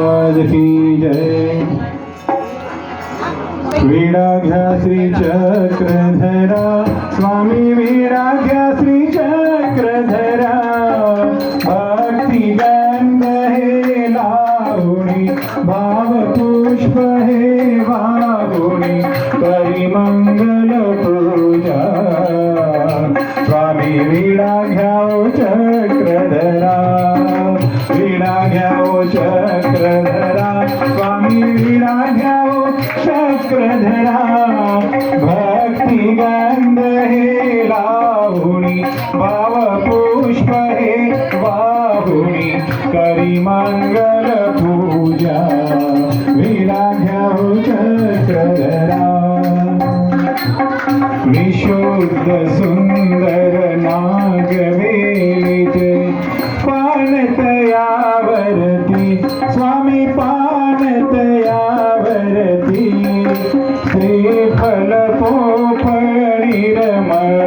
की जय। वीणा घ्या श्री चक्रधरा। स्वामी वीणा घ्या श्री चक्रधरा। भक्ती गंध हे लावणी भाव पुष्प हे वागुणी करी मंगल पूजा। स्वामी वीणा घ्याओ चक्रधरा स्वामी वीणा घ्याओ चक्रधरा भक्ती गंध हे लावणी भाव पुष्प हे वाहुणी। करी मंगल पूजा वीणा घ्याओ चक्रधरा विशुद्ध सुंदर શ્રીફલ પોપણી રમણ